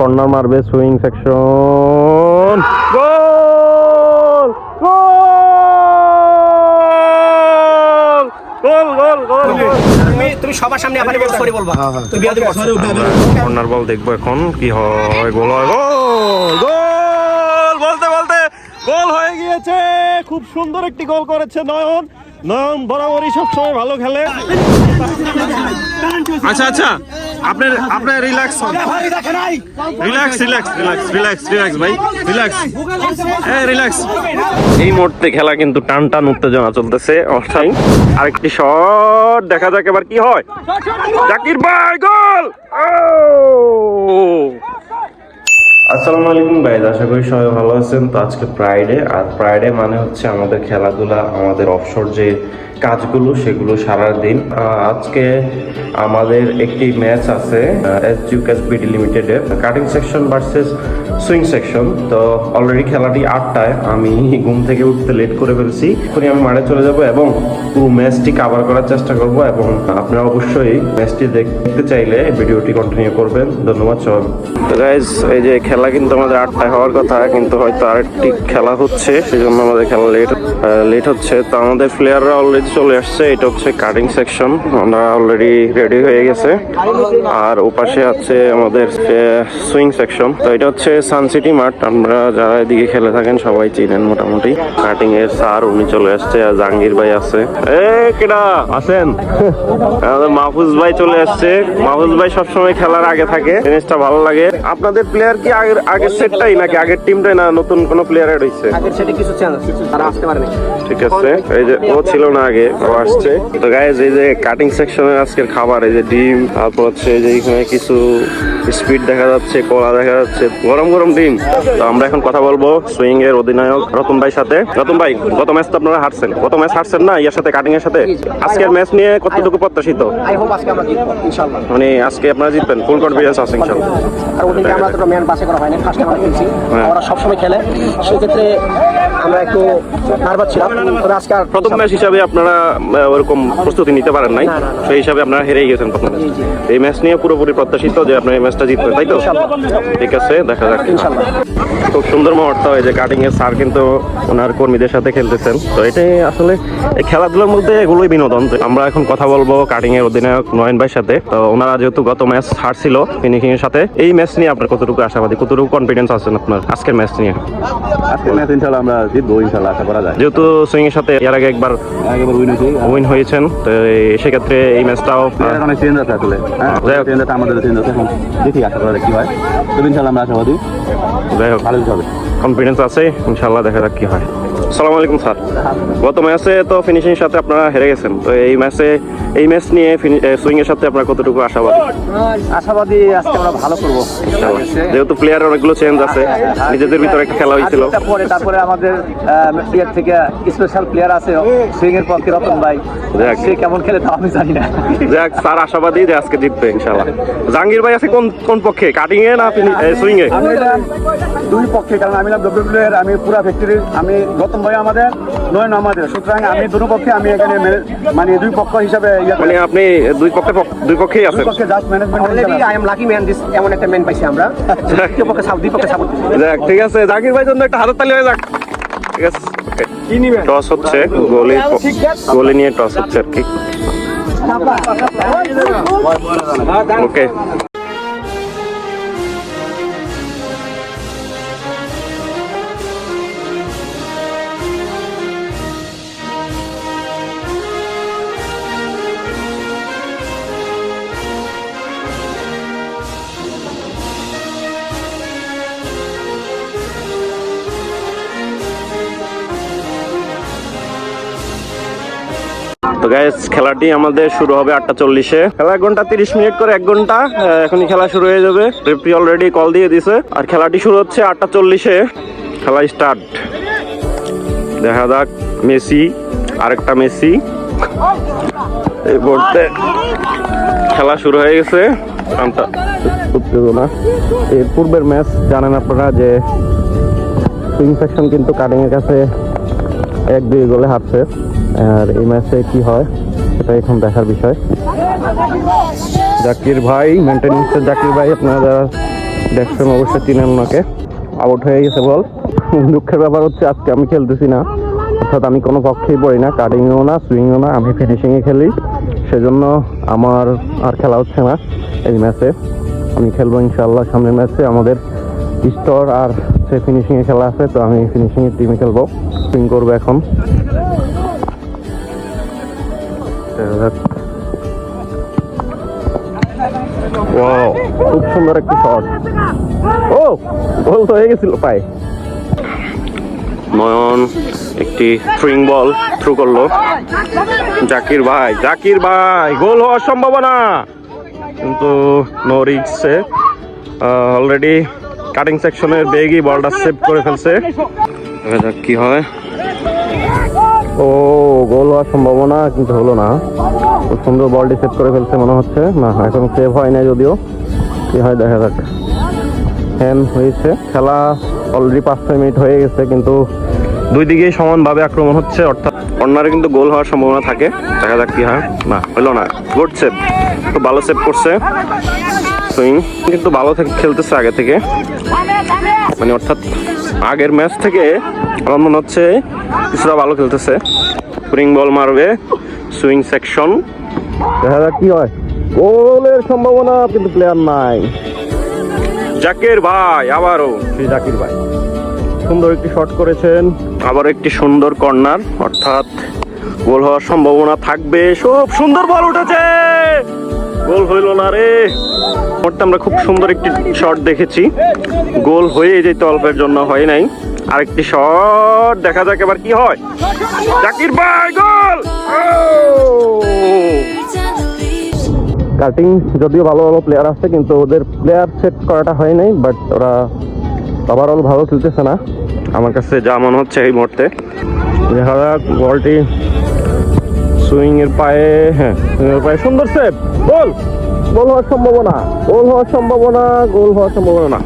Corner মারবে swing section গোল! গোল! গোল গোল গোল তুমি তুমি সবার সামনে আমার সরি বলবা। তুমি বিয়াদি করছ কর্নার বল দেখব এখন কি হয় গোল হয় গোল গোল! বলতে বলতে গোল হয়ে গিয়েছে। খুব সুন্দর একটি গোল করেছে নয়ন। নয়ন বরাবরই সবসময় ভালো খেলে। আচ্ছা আচ্ছা। আপনার আপনার relax relax relax relax relax relax ভাই রিল্যাক্স হ্যাঁ রিল্যাক্স এই মুহূর্তে খেলা কিন্তু টান টান উত্তেজনা চলতেছে অর্থাৎ আরেকটি শট দেখা যাক এবার কি হয়। জাকির ভাই গোল! আসসালামু আলাইকুম গাইজ আশা করি সবাই ভালো আছেন। তো আজকে ফ্রাইডে আর ফ্রাইডে মানে হচ্ছে আমাদের খেলাধুলা, আমাদের অবসর যে কাজগুলো, সেগুলো সারার দিন আজকে আমাদের একটি ম্যাচ আছে এস ইউকেস বিডি লিমিটেডের। Cutting section versus swing section. তো অলরেডি খেলাটি আটটায়, আমি ঘুম থেকে উঠতে লেট করে ফেলছি। এখনই আমি মাঠে চলে যাব এবং পুরো ম্যাচটি কাভার করার চেষ্টা করব এবং আপনারা অবশ্যই ম্যাচটি দেখতে চাইলে ভিডিওটি কন্টিনিউ করবেন। ধন্যবাদ সবাই। তো গাইজ এই যে খেলা কিন্তু আমাদের আটটায় হওয়ার কথা, কিন্তু হয়তো আরেকটি খেলা হচ্ছে সেই জন্য আমাদের খেলা লেট লেট হচ্ছে। তো আমাদের প্লেয়াররা অলরেডি চলে আসছে এটা হচ্ছে কাটিং সেকশন আমরা অলরেডি রেডি হয়ে গেছে। আর ওপাশে আছে আমাদের সুইং সেকশন তো এটা হচ্ছে সানসিটি মাঠ। আমরা যারা এদিকে খেলে থাকেন সবাই চিনেন মোটামুটি। কাটিং এর স্যার উনি চলে আসছে আর জাহাঙ্গীর ভাই আছে। এ কেডা? আছেন আমাদের মাহফুজ ভাই চলে আসছে। মাহফুজ ভাই সবসময় খেলার আগে থাকে জিনিসটা ভালো লাগে। আপনাদের প্লেয়ার কি আগের আগের সেটটাই নাকি আগের টিমটাই না নতুন কোনো প্লেয়ার এড হইছে? আগের সেটা কিছু চেঞ্জ তারা আসতে পারেনি। ঠিক আছে এই যে ও ছিল না আগে। ও আসছে। তো গাইজ এই যে কাটিং সেকশনের আজকের খাবার এই যে ডিম তারপর হচ্ছে এই যে এখানে কিছু স্পিড দেখা যাচ্ছে কলা দেখা যাচ্ছে গরম গরম ডিম। তো আমরা এখন কথা বলব সুইং এর অধিনায়ক রতন ভাই সাথে। রতন ভাই গত ম্যাচ তো আপনারা হারছেন। গত ম্যাচ হারছেন না? ইয়ার সাথে কাটিং এর সাথে? আজকের ম্যাচ নিয়ে কতটুকু প্রত্যাশিত? আই হোপ আজকে আমরা জিতবো ইনশাআল্লাহ। মানে আজকে আপনারা জিতবেন? ফুল কনফিডেন্স আছে ইনশাল্লাহ আর ওদিকে আমরা তো ম্যান পাশে করা হয়নি ফার্স্ট আমরা খেলছি। হ্যাঁ। ওরা সবসময় খেলে। সেক্ষেত্রে আমরা একটু নার্ভাস ছিলাম। তবে আজকে প্রথম ম্যাচ হিসাবে আপনারা আহ, ওরকম প্রস্তুতি নিতে পারেন নাই। সেই হিসাবে আপনারা হেরেই গেছেন প্রথম। এই ম্যাচ নিয়ে পুরোপুরি প্রত্যাশিত যে আপনার এই ম্যাচটা জিতবেন তাই তো? ঠিক আছে দেখা যাক। খুব সুন্দর মুহূর্ত এই যে কাটিং এর স্যার কিন্তু ওনার কর্মীদের সাথে খেলতেছেন। তো এটাই আসলে এই খেলাধুলার মধ্যে এগুলোই বিনোদন। আমরা এখন কথা বলব কাটিং এর অধিনায়ক নয়ন ভাইয়ের সাথে। তো ওনারা যেহেতু গত ম্যাচ হারছিল ফিনিশিং এর সাথে এই ম্যাচ নিয়ে আপনার কতটুকু আশাবাদী? কতটুকু কনফিডেন্স আছেন আপনার আজকের ম্যাচ নিয়ে? আজকের ম্যাচ ইনশাল্লাহ আমরা জিতবো ইনশাল্লাহ আশা করা যায়। যেহেতু সুইং এর সাথে এর আগে একবার উইন হয়েছেন তো সেক্ষেত্রে এই ম্যাচটাও অনেক চেঞ্জ আছে আসলে হ্যাঁ? যাই হোক। চেঞ্জ আছে আমাদের চেঞ্জ আছে এখন। দেখি আশা করা কি হয়। ইনশাল্লাহ আমরা আশাবাদী। যাই হোক। ভালো হবে। কনফিডেন্স আছে ইনশাল্লাহ দেখা যাক কি হয়। সালাম আলাইকুম স্যার। গত ম্যাচে তো ফিনিশিং সাথে আপনারা হেরে গেছেন। তো এই ম্যাচে এই ম্যাচ নিয়ে সুইং এর সাথে আপনার কতটুকু আশাবাদী? আশাবাদী আজকে আমরা ভালো করব। ইনশাল্লাহ। যেহেতু প্লেয়ারের অনেকগুলো চেঞ্জ আছে নিজেদের ভিতরে একটা খেলা হয়েছিল। পরে তারপরে আমাদের প্লেয়ার থেকে স্পেশাল প্লেয়ার আছে সুইং এর পক্ষে রতন ভাই। সে কেমন খেলে তা আমি জানি না। যাক স্যার আশাবাদী যে আজকে জিতবে ইনশাল্লাহ জাহাঙ্গীর ভাই আছে কোন কোন পক্ষে? কাটিং এ না সুইং এ আমি দুই পক্ষে কারণ আমি ডব্লিউ এর আমি পুরা ফ্যাক্টরির আমি গৌতম ভাই আমাদের নয়ন আমাদের। সুতরাং আমি দুটো পক্ষে আমি এখানে মানে দুই পক্ষ হিসাবে ইয়ে মানে আপনি দুই পক্ষে পক্ষ- দুই পক্ষেই আছেন? পক্ষে just management already I am lucky man this এমন একটা ম্যান পাইছি আমরা। দ্বিতীয় পক্ষে সাপ দুই পক্ষে সাপোর্ট। যাক ঠিক আছে। জাকির ভাই জন্য একটা হাতের তালি হয়ে যাক। ঠিক আছে। টস হচ্ছে গোলে গোলে নিয়ে টস হচ্ছে আর কি। ওকে তো গাইস খেলাটি আমাদের শুরু হবে আটটা চল্লিশে। খেলা এক ঘণ্টা তিরিশ মিনিট করে এক ঘণ্টা এখনই খেলা শুরু হয়ে যাবে। রেফরি অলরেডি কল দিয়ে দিছে। আর খেলাটি শুরু হচ্ছে আটটা চল্লিশে। খেলা স্টার্ট দেখা যাক, মেসি, আরেকটা মেসি। মুহূর্তে খেলা শুরু হয়ে গেছে। কারণটা উত্তেজনা এর পূর্বের ম্যাচ জানেন আপনারা যে সুইং সেকশন কিন্তু কাটিং এর কাছে এক দুই গোলে হারছে। আর এই ম্যাচে কি হয় সেটা এখন দেখার বিষয়। জাকির ভাই মেনটেন্যান্সের জাকির ভাই, আপনারা যারা দেখছেন অবশ্যই চিনেন ওনাকে। আউট হয়ে গেছে বল দুঃখের ব্যাপার হচ্ছে, আজকে আমি খেলতেছি না। অর্থাৎ আমি কোনো পক্ষেই পড়ি না কাটিংও না সুইংও না, আমি ফিনিশিংয়ে খেলি। সেজন্য আমার আর খেলা হচ্ছে না এই ম্যাচে। আমি খেলব ইনশাল্লাহ সামনের ম্যাচে। আমাদের স্টোর আর সে ফিনিশিংয়ে খেলা আছে, তো আমি ফিনিশিংয়ের টিমে খেলব। সুইং করব এখন। ওয়াও খুব সুন্দর একটি শট ও হয়ে গেছিল পায় নয়ন একটি থ্রিং বল থ্রু করল। জাকির ভাই জাকির ভাই গোল হওয়ার সম্ভাবনা। কিন্তু নো রিক্সে অলরেডি কাটিং সেকশনের বেগই বলটা সেভ করে ফেলছে। দেখা কি হয়। ও, গোল হওয়ার সম্ভাবনা কিন্তু হলো না। খুব সুন্দর বলটি সেভ করে ফেলছে মনে হচ্ছে। না, এখন সেভ হয় না যদিও। কি হয় দেখা যাক। হ্যান্ড হয়েছে। খেলা অলরেডি পাঁচ, ছয় মিনিট হয়ে গেছে, কিন্তু দুই দিকেই সমানভাবে আক্রমণ হচ্ছে। অর্থাৎ অন্যারে কিন্তু গোল হওয়ার সম্ভাবনা থাকে। দেখা যাক কি হয়। না, হলো না। গুড সেভ খুব ভালো সেভ করছে। সুইং কিন্তু ভালো খেলতেছে আগে থেকে। মানে অর্থাৎ আগের ম্যাচ থেকে আমার মনে হচ্ছে কিছুটা ভালো খেলতেছে। স্প্রিং বল মারবে সুইং সেকশন দেখা যাক কি হয়। গোলের সম্ভাবনা কিন্তু প্লেয়ার নাই। জাকির ভাই আবারও। শ্রী জাকির ভাই। সুন্দর একটি শট করেছেন। আবার একটি সুন্দর কর্নার অর্থাৎ গোল হওয়ার সম্ভাবনা থাকবে। সব সুন্দর বল উঠেছে! গোল হইল না রে। মুহূর্তে আমরা খুব সুন্দর একটি শট দেখেছি। গোল হয়ে যেত অল্পের জন্য হয় নাই। আরেকটি শট দেখা যাক এবার কি হয়। জাকির ভাই গোল! কাটিং যদিও ভালো ভালো প্লেয়ার আছে কিন্তু ওদের প্লেয়ার সেট করাটা হয় নাই বাট ওরা ওভারঅল ভালো খেলতেছে না। আমার কাছে যা মনে হচ্ছে এই মুহূর্তে। দেখা যাক বলটি সুইং এর পায়ে হ্যাঁ সুইং এর পায়ে সুন্দর সেভ গোল। গোল হওয়ার সম্ভাবনা, গোল হওয়ার সম্ভাবনা, গোল হওয়ার সম্ভাবনা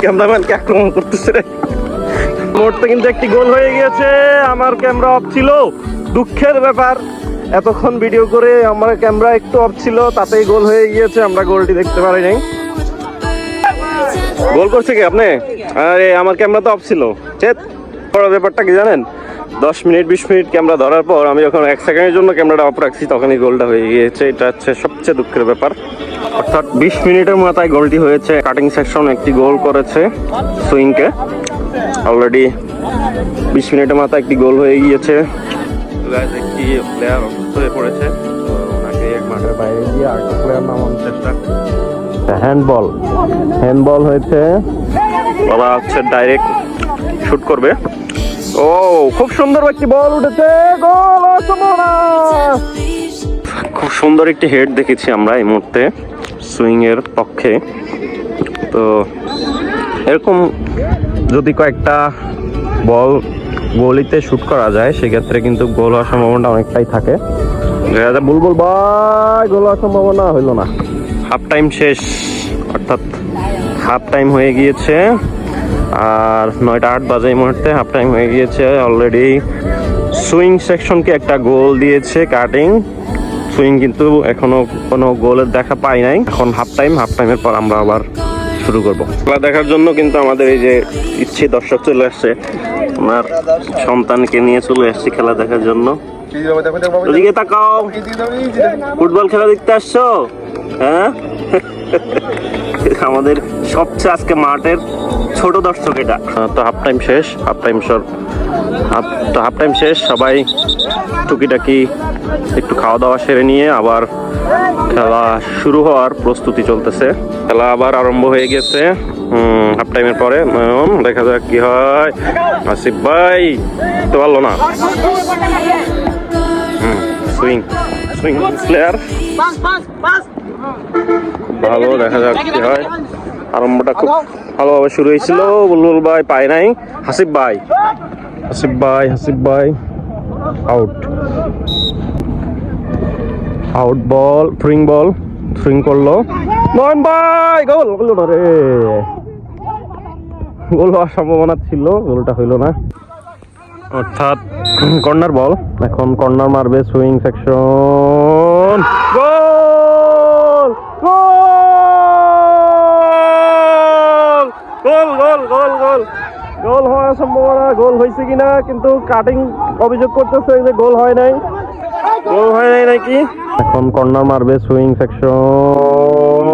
ক্যামেরাম্যানকে আক্রমণ করতেছে রে। মুহূর্তে কিন্তু একটি গোল হয়ে গিয়েছে, আমার ক্যামেরা অফ ছিল। দুঃখের ব্যাপার, এতক্ষণ ভিডিও করে আমার ক্যামেরা একটু অফ ছিল, তাতেই গোল হয়ে গিয়েছে, আমরা গোলটি দেখতে পারি নাই। গোল করছে কি আপনি? আরে, আমার ক্যামেরা তো অফ ছিল। চেত বড় ব্যাপারটা কি জানেন? দশ মিনিট বিশ মিনিট ক্যামেরা ধরার পর আমি যখন এক সেকেন্ডের জন্য ক্যামেরাটা অফ রাখছি তখনই গোলটা হয়ে গিয়েছে। এটা হচ্ছে সবচেয়ে দুঃখের ব্যাপার। অর্থাৎ বিশ মিনিটের মাথায় গোলটি হয়েছে। কাটিং সেকশন একটি গোল করেছে সুইংকে অলরেডি বিশ মিনিটের মাথায় একটি গোল হয়ে গিয়েছে। একটি প্লেয়ার অসুস্থ হয়ে পড়েছে। ওনাকে এক মাঠের বাইরে দিয়ে আরেকটা প্লেয়ার নামানোর চেষ্টা। হ্যান্ডবল হ্যান্ডবল হয়েছে। বাবা হচ্ছে ডাইরেক্ট শুট করবে। ও খুব সুন্দর একটি বল উঠেছে। গোল খুব সুন্দর একটি হেড দেখেছি আমরা এই মুহূর্তে সুইং এর পক্ষে। তো এরকম যদি কয়েকটা বল গলিতে শুট করা যায় সেক্ষেত্রে কিন্তু গোল হওয়ার সম্ভাবনা অনেকটাই থাকে। বুলবুল ভাই গোল হওয়ার সম্ভাবনা হইল না। হাফ টাইম শেষ অর্থাৎ হাফ টাইম হয়ে গিয়েছে। আর নয়টা আট বাজে এই মুহূর্তে হাফ টাইম হয়ে গিয়েছে অলরেডি সুইং সেকশনকে একটা গোল দিয়েছে কাটিং সুইং কিন্তু এখনও কোনো গোলের দেখা পাই নাই। এখন হাফ টাইম হাফ টাইমের পর আমরা আবার শুরু করব। খেলা দেখার জন্য কিন্তু আমাদের এই যে ইচ্ছে দর্শক চলে আসছে। ওনার সন্তানকে নিয়ে চলে আসছি খেলা দেখার জন্য। ওদিকে তাকাও ফুটবল খেলা দেখতে আসছো হ্যাঁ আমাদের সবচেয়ে আজকে মাঠের ছোট দর্শক এটা তো হাফ টাইম শেষ হাফ টাইম সর হাফ তো হাফ টাইম শেষ, সবাই টুকিটাকি একটু খাওয়া দাওয়া সেরে নিয়ে আবার খেলা শুরু হওয়ার প্রস্তুতি চলতেছে। খেলা আবার আরম্ভ হয়ে গেছে হাফ টাইমের পরে দেখা যাক কি হয়। আসিফ ভাই তো পারল না। সুইং সুইং প্লেয়ার ভালো, দেখা যাক কি হয়। আরম্ভটা খুব ভালোভাবে শুরু হয়েছিল। বুলবুল ভাই পায় নাই। হাসিফ ভাই। হাসিফ ভাই হাসিফ ভাই। আউট আউট বল থ্রিং বল থ্রিং করল। নয়ন ভাই, গোল হলো না রে। গোল হওয়ার সম্ভাবনা ছিল, গোলটা হইল না। অর্থাৎ কর্নার বল। এখন কর্নার মারবে সুইং সেকশন। গোল! গোল! গোল গোল গোল গোল। গোল হওয়ার সম্ভাবনা গোল হয়েছে কিনা কিন্তু কাটিং অভিযোগ করতেছে যে গোল হয় নাই। গোল হয় নাই নাকি? এখন কর্নার মারবে সুইং সেকশন।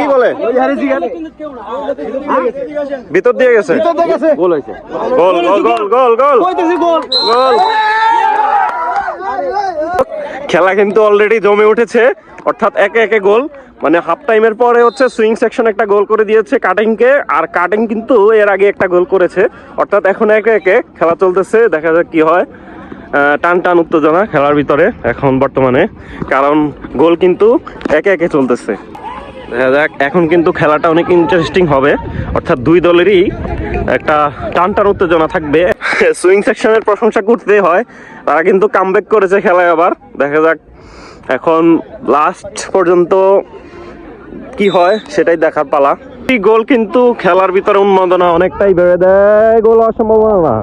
কি বলে? ভিতর দিয়ে গেছে। গোল হয়েছে। গোল গোল গোল গোল গোল। গোল। খেলা কিন্তু অলরেডি জমে উঠেছে। অর্থাৎ একে একে গোল। মানে হাফ টাইমের পরে হচ্ছে সুইং সেকশন একটা গোল করে দিয়েছে কাটিং কে আর কাটিং কিন্তু এর আগে একটা গোল করেছে। অর্থাৎ এখন একে একে খেলা চলতেছে। দেখা যাক কি হয়। টান টান উত্তেজনা খেলার ভিতরে এখন বর্তমানে। কারণ গোল কিন্তু একে একে চলতেছে। দেখা যাক। এখন কিন্তু খেলাটা অনেক ইন্টারেস্টিং হবে। অর্থাৎ দুই দলেরই একটা টান টান উত্তেজনা থাকবে। সুইং সেকশনের প্রশংসা করতে হয়। তারা কিন্তু কামব্যাক করেছে খেলায় আবার। দেখা যাক এখন লাস্ট পর্যন্ত কি হয় সেটাই দেখার পালা। গোল কিন্তু খেলার ভিতরে উন্মাদনা অনেকটাই বেড়ে দেয়। গোল হওয়ার সম্ভাবনা।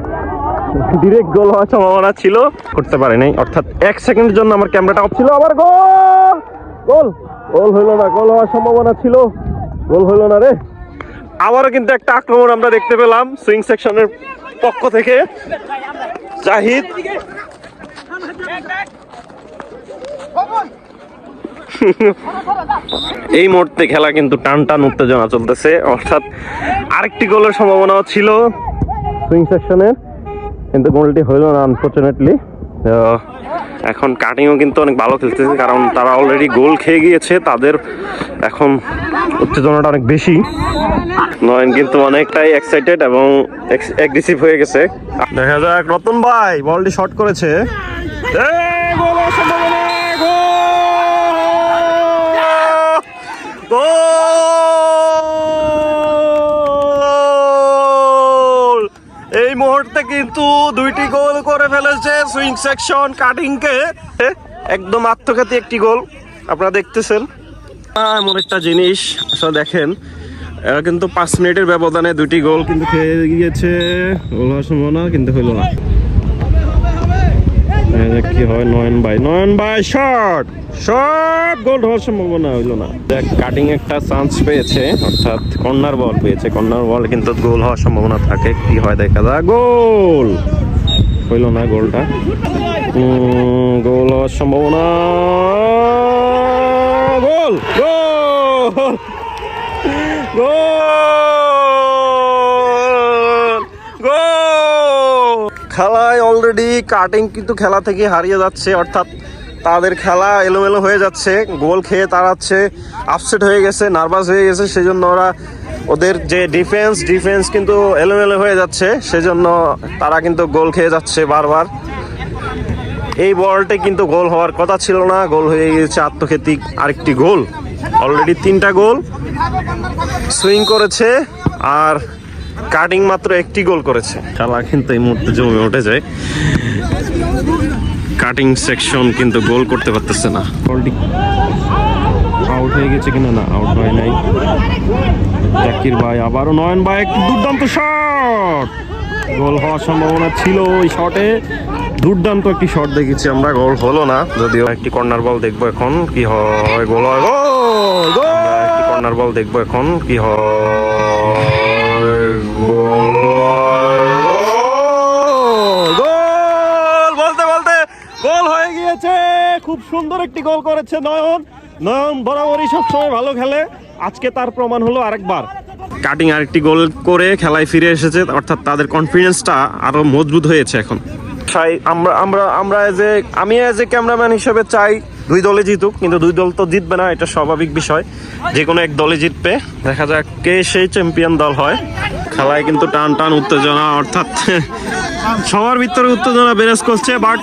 ডিরেক্ট গোল হওয়ার সম্ভাবনা ছিল। করতে পারে নাই। অর্থাৎ এক সেকেন্ডের জন্য আমার ক্যামেরাটা অফ ছিল। আবার গোল! গোল। গোল হইল না গোল হওয়ার সম্ভাবনা ছিল। গোল হইল না রে। আবারও কিন্তু একটা আক্রমণ আমরা দেখতে পেলাম সুইং সেকশনের পক্ষ থেকে। জাহিদ। এই মুহূর্তে খেলা কিন্তু টান টান উত্তেজনা চলতেছে। অর্থাৎ আরেকটি গোলের সম্ভাবনাও ছিল। সুইং সেকশনের কিন্তু গোলটি হইল না আনফর্চুনেটলি এখন কাটিংও কিন্তু অনেক ভালো খেলতেছে কারণ তারা অলরেডি গোল খেয়ে গিয়েছে তাদের এখন উত্তেজনাটা অনেক বেশি। নয়ন কিন্তু অনেকটাই এক্সাইটেড এবং অ্যাগ্রেসিভ হয়ে গেছে। দেখা যাক রতন ভাই বলটি শট করেছে এই, গোল হওয়ার সম্ভাবনা, গোল! গোল এই মুহূর্তে কিন্তু দুইটি গোল করে ফেলেছে সুইং সেকশন কাটিং কে একদম আত্মঘাতী একটি গোল। আপনারা দেখতেছেন। এমন একটা জিনিস। আসলে দেখেন, এরা কিন্তু পাঁচ মিনিটের ব্যবধানে দুটি গোল কিন্তু খেয়ে গিয়েছে। গোল হওয়ার কিন্তু হইল না। কি হয় নয়ন ভাই। নয়ন ভাই শর্ট শর্ট গোল হওয়ার সম্ভাবনা হইল না। দেখ কাটিং একটা চান্স পেয়েছে অর্থাৎ কর্নার বল পেয়েছে। কর্নার বল কিন্তু গোল হওয়ার সম্ভাবনা থাকে। কি হয় দেখা যাক। গোল হইল না গোলটা গোল হওয়ার সম্ভাবনা। গোল গোল গোল গোল খেলায় অলরেডি কাটিং কিন্তু খেলা থেকে হারিয়ে যাচ্ছে, অর্থাৎ তাদের খেলা এলোমেলো হয়ে যাচ্ছে, গোল খেয়ে তারা হচ্ছে আপসেট হয়ে গেছে নার্ভাস হয়ে গেছে সেই জন্য ওরা ওদের যে ডিফেন্স ডিফেন্স কিন্তু এলোমেলো হয়ে যাচ্ছে, সেজন্য তারা কিন্তু গোল খেয়ে যাচ্ছে বারবার। এই বলটা কিন্তু গোল হওয়ার কথা ছিল না, গোল হয়ে গিয়েছে আত্মক্ষেতিক আরেকটি গোল। অলরেডি তিনটা গোল। সুইং করেছে, আর কাটিং মাত্র একটি গোল করেছে। খেলা কিন্তু এই মুহূর্তে জমে উঠে যায়। কাটিং সেকশন কিন্তু গোল করতে পারতেছে না। বলটি আউট হয়ে গেছে কিনা না আউট হয় নাই। জাকির ভাই আবারও নয়ন ভাই একটি দুর্দান্ত শট গোল হওয়ার সম্ভাবনা ছিল ওই শটে দুর্দান্ত একটি শট দেখেছি আমরা। গোল হলো না যদিও একটি কর্নার বল দেখব এখন কি হয় গোল হয় গোল! গোল একটি কর্নার বল দেখব এখন কি হয় গোল হয়, গোল! গোল বলতে বলতে গোল হয়ে গিয়েছে খুব সুন্দর একটি গোল করেছে নয়ন। নয়ন বরাবরই সবসময় ভালো খেলে। আজকে তার প্রমাণ হলো আরেকবার। কাটিং আরেকটি গোল করে খেলায় ফিরে এসেছে অর্থাৎ তাদের কনফিডেন্সটা আরও মজবুত হয়েছে এখন। চাই আমরা আমরা আমরা এজ এ আমি এজ এ ক্যামেরাম্যান হিসেবে চাই দুই দলে জিতুক কিন্তু দুই দল তো জিতবে না এটা স্বাভাবিক বিষয়। যে কোনো এক দলে জিতবে। দেখা যাক কে সেই চ্যাম্পিয়ন দল হয়। খেলায় কিন্তু টান টান উত্তেজনা, অর্থাৎ সবার ভিতরে উত্তেজনা বেরেস করছে বাট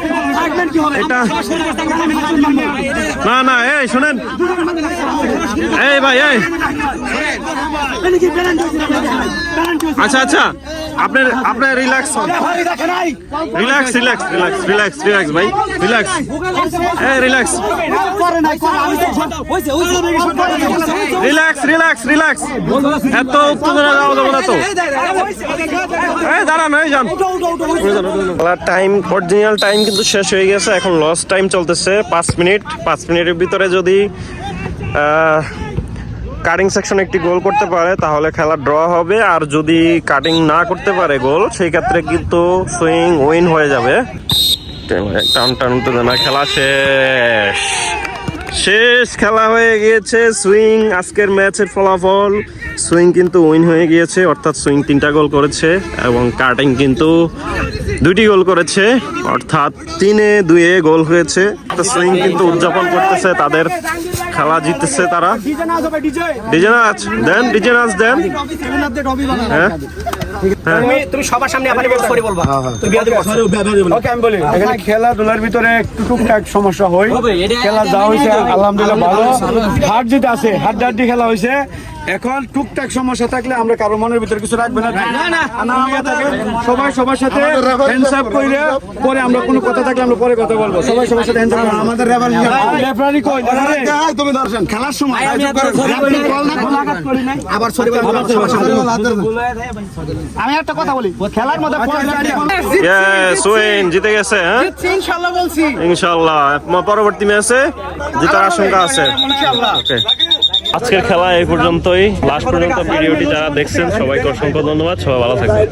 এটা না না, এই শোনেন। এই ভাই, এই। আচ্ছা আচ্ছা। আপনার আপনার relax relax relax relax relax relax ভাই রিল্যাক্স এই রিল্যাক্স রিল্যাক্স রিল্যাক্স রিল্যাক্স এত উত্তেজনা যাওয়া যাবে না তো। এই দাঁড়ান এই যান। খেলার টাইম অরিজিনাল টাইম কিন্তু শেষ হয়ে গেছে এখন লস টাইম চলতেছে। পাঁচ মিনিট পাঁচ মিনিটের ভিতরে যদি কাটিং সেকশন একটি গোল করতে পারে, তাহলে খেলা ড্র হবে। আর যদি কাটিং না করতে পারে গোল সেই ক্ষেত্রে কিন্তু সুইং উইন হয়ে যাবে। টান টান, তো না খেলা শেষ। শেষ খেলা হয়ে গিয়েছে সুইং আজকের ম্যাচের ফলাফল। সুইং কিন্তু উইন হয়ে গিয়েছে, অর্থাৎ সুইং তিনটা গোল করেছে, এবং কাটিং কিন্তু দুটি গোল করেছে, অর্থাৎ তিনে দুয়ে গোল হয়েছে। সুইং কিন্তু উদযাপন করতেছে তাদের। খেলা জিততেছে তারা। ডিজে নাচ দেন ডিজে নাচ দেন। হ্যাঁ। তুমি তুমি সবার সামনে বলবা। তুমি বিয়াদি করছ ওকে আমি বলি। এখানে খেলাধুলার ভিতরে একটু টুকটাক সমস্যা হয়। খেলা যা হয়েছে আলহামদুলিল্লাহ ভালো। হাট জিতে আছে হাট ডাড্ডি খেলা হয়েছে। এখন টুকটাক সমস্যা থাকলে আমরা কারও মনের ভিতরে কিছু রাখবে না। সবাই সবার সাথে হ্যান্ডসাপ পরে আমরা কোনো কথা থাকলে আমরা পরে কথা বলব। সবাই সবার সাথে হ্যান্ডসাপ আমাদের রেফারি কই? তুমি দর্শন খেলার সময় আবার সরি আমি একটা কথা বলি খেলার মধ্যে ইয়েস জিতে গেছে হ্যাঁ? ইনশাআল্লাহ বলছি। ইনশাল্লাহ পরবর্তী ম্যাচে জেতার আশঙ্কা আছে। ওকে আজকের খেলা এই পর্যন্তই। লাস্ট পর্যন্ত ভিডিওটি যারা দেখছেন, সবাইকে অসংখ্য ধন্যবাদ। সবাই ভালো থাকবেন।